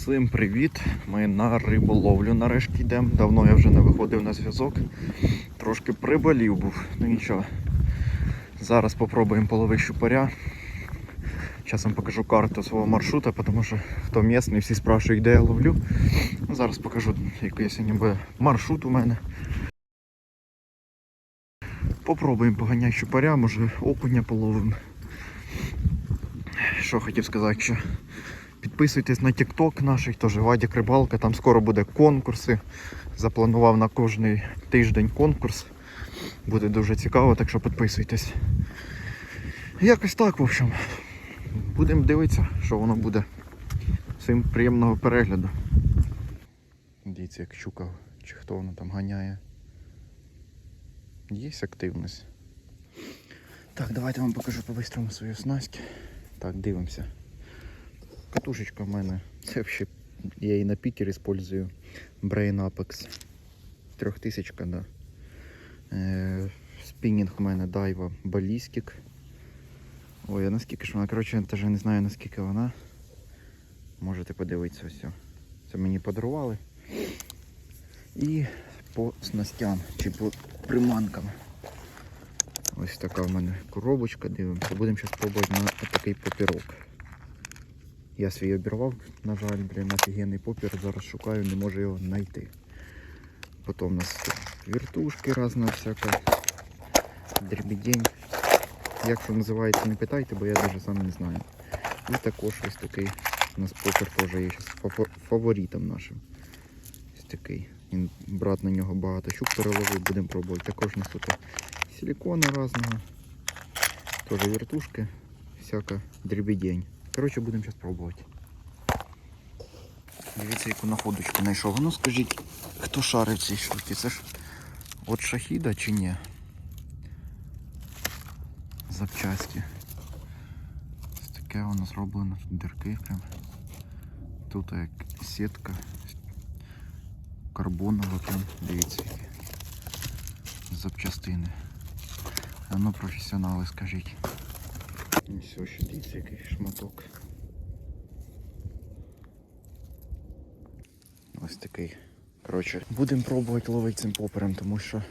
Всім привіт! Ми на риболовлю нарешті йдемо. Давно я вже не виходив на зв'язок. Трошки приболів був. Ну нічого. Зараз спробуємо половити щупаря. Зараз покажу карту свого маршрута, тому що хто місний, всі спрашують, де я ловлю. Ну, Зараз покажу, який сьогодні буде маршрут у мене. Попробуємо поганяти щупаря, може окуня половимо. Що хотів сказати, що Підписуйтесь на TikTok наш, теж Вадік Рибалка, там скоро буде конкурси. Запланував на кожний тиждень конкурс. Буде дуже цікаво, так що підписуйтесь. Якось так, в общем. Будемо дивитися, що воно буде. Всім приємного перегляду. Дивіться, як щука, чи хто воно там ганяє. Є активність. Так, давайте вам покажу по-бистрому свою снасть. Так, дивимося. Катушечка в мене. Це взагалі я її на Пітер использую. Brain Apex. Трьохтисячка, да. Е, спінінг в мене Daiwa Ballistic. Ой, а наскільки ж вона, коротше, я теж не знаю наскільки вона. Можете подивитися все. Це мені подарували. І по снастям чи по приманкам. Ось така в мене коробочка, дивимося. Будемо зараз пробувати на такий попірок. Я свій обірвав, на жаль, блін, офігенний попір, зараз шукаю, не можу його знайти. Потім у нас вертушки різна всяка, дрібідень. Як що називається, не питайте, бо я навіть сам не знаю. І також ось такий у нас попір теж є зараз фаворитом нашим. Ось такий. Він, брат на нього багато щук переловив, будемо пробувати. Також у нас тут силикона різного, теж вертушки, всяка дрібідень. Коротше, будемо зараз пробувати. Дивіться, яку находочку знайшов. Ну скажіть, хто шарить в цій штуці? Це ж от шахіда чи ні? Запчасті. Ось таке воно зроблено, тут дірки прям. Тут як сітка карбонова прям, дивіться які запчастини. А ну професіонали скажіть. Все, ще дивіться, який шматок. Ось такий. Коротше, будемо пробувати ловити цим попером, тому що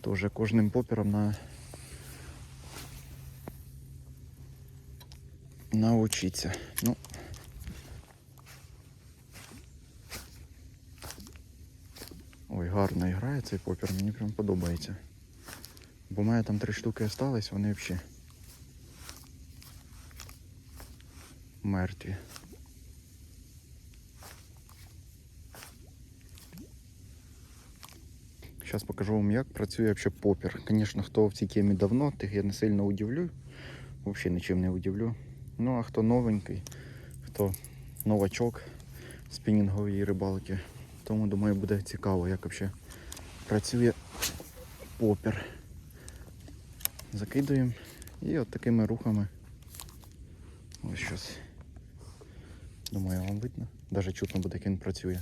теж кожним попером на научиться. Ну. Ой, гарно грає цей попер, мені прям подобається. Бо в мене там три штуки остались, вони взагалі. Мертві. Зараз покажу вам, як працює вообще попір. Звісно, хто в цій темі давно, тих я не сильно удивлю. Взагалі нічим не удивлю. Ну а хто новенький, хто новачок спінінгової рибалки, тому думаю буде цікаво, як взагалі працює попір. Закидуємо і от такими рухами. Ось щось. Думаю, вам видно. Даже чутно буде, як він працює.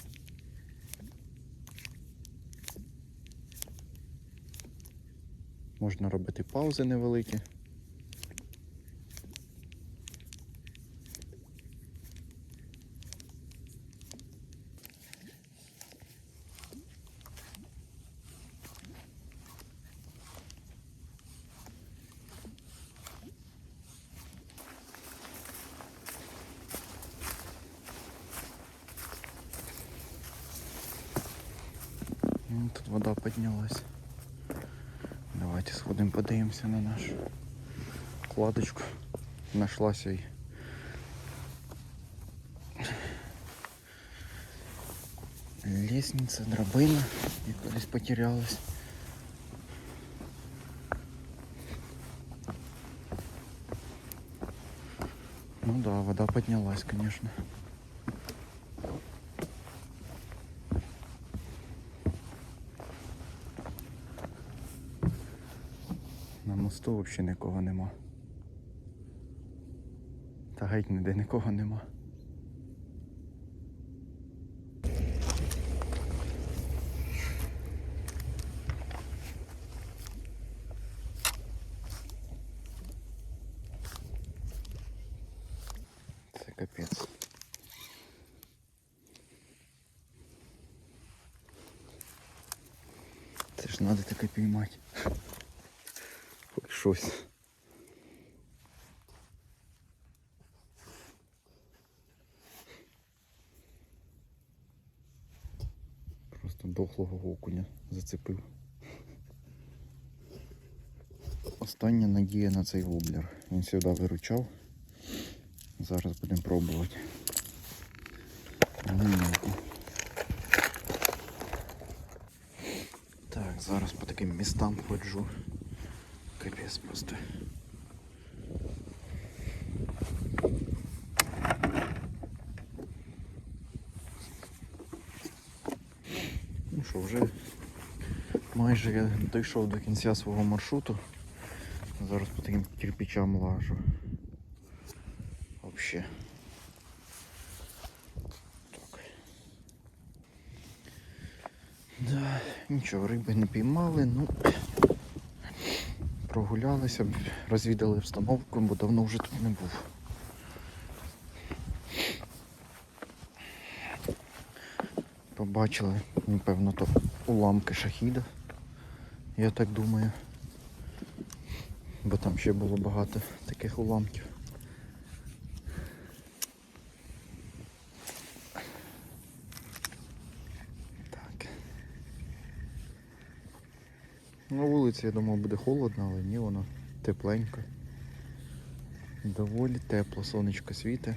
Можна робити паузи невеликі. Вода поднялась. Давайте сходимо, подивимося на нашу кладочку. Нашлася й. Лестниця, драбина, яка десь потерялась. Ну да, вода поднялась, конечно. на мосту взагалі нікого нема. Та геть ніде нікого нема. Це капець. Це ж треба таке піймати. Щось. Просто дохлого окуня зацепив. Остання надія на цей воблер. Він сюди виручав. Зараз будемо пробувати. Так, зараз по таким містам ходжу. Капець просто. Ну що, вже майже я дійшов до кінця свого маршруту. Зараз по таким кирпичам лажу. Вообще. Так. Да, нічого, риби не піймали, ну прогулялися, розвідали обстановку, бо давно вже тут не був. Побачили, напевно, то уламки шахіда, я так думаю. Бо там ще було багато таких уламків. На вулиці, я думав, буде холодно, але ні, воно тепленько. Доволі тепло, сонечко світить.